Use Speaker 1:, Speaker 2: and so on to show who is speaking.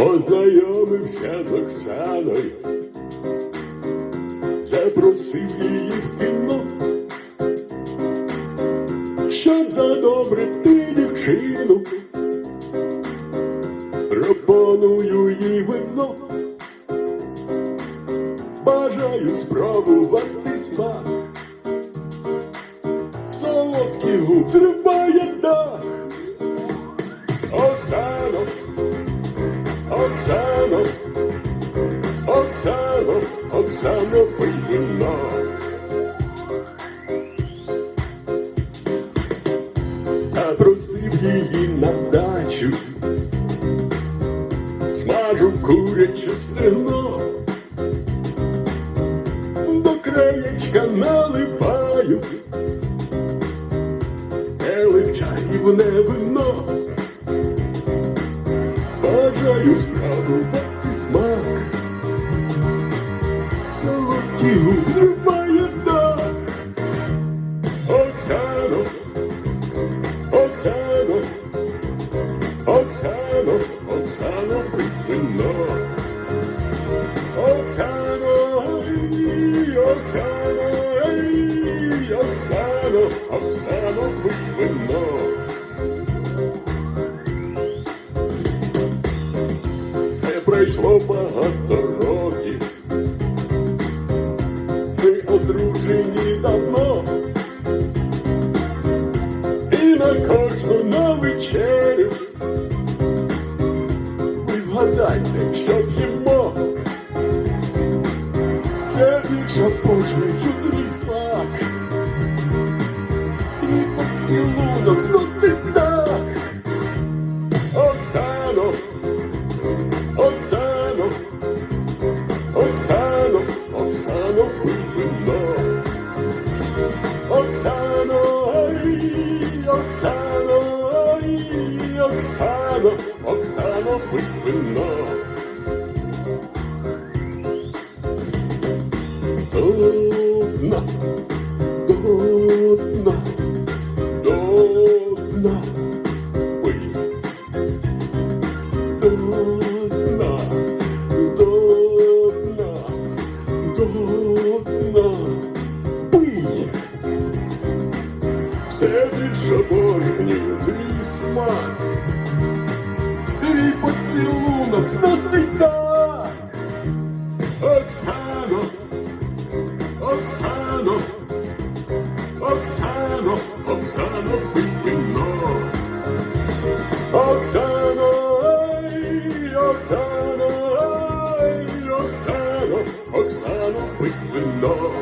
Speaker 1: Познайомився з Оксаною, запросив її в кіно, щоб задобрити дівчину, пропоную їй вино, бажаю спробувати смак, солодкий губ Оксано, Оксано, Оксано, пий вино. Запросив її на дачу, смажу куряче стегно, до краєчка наливаю, келих чарівне вино. Бажаю спробувати смак, солодкий губ зриває дах. Оксано, Оксано, Оксано, Оксано, вино. Оксано, ай, Оксано, ай, Оксано, Оксано, вино. Пройшло багато років, ми одружені давно, і на кожну на вечерю ви вгадайте, що п'ємо. Це більше пожничу твій смак, і поцілунок зносить так. Оксано, Оксано, Оксано, вино. Оксано, ай, Оксано, ай, Оксано, Оксано, вино. Дудна, дудна, дудна, Боргнів твій смак, твій поцілунок зносить так. Оксано, Оксано, Оксано, Оксано, пий вино. Оксано, ай, Оксано, ай, Оксано, Оксано, пий вино.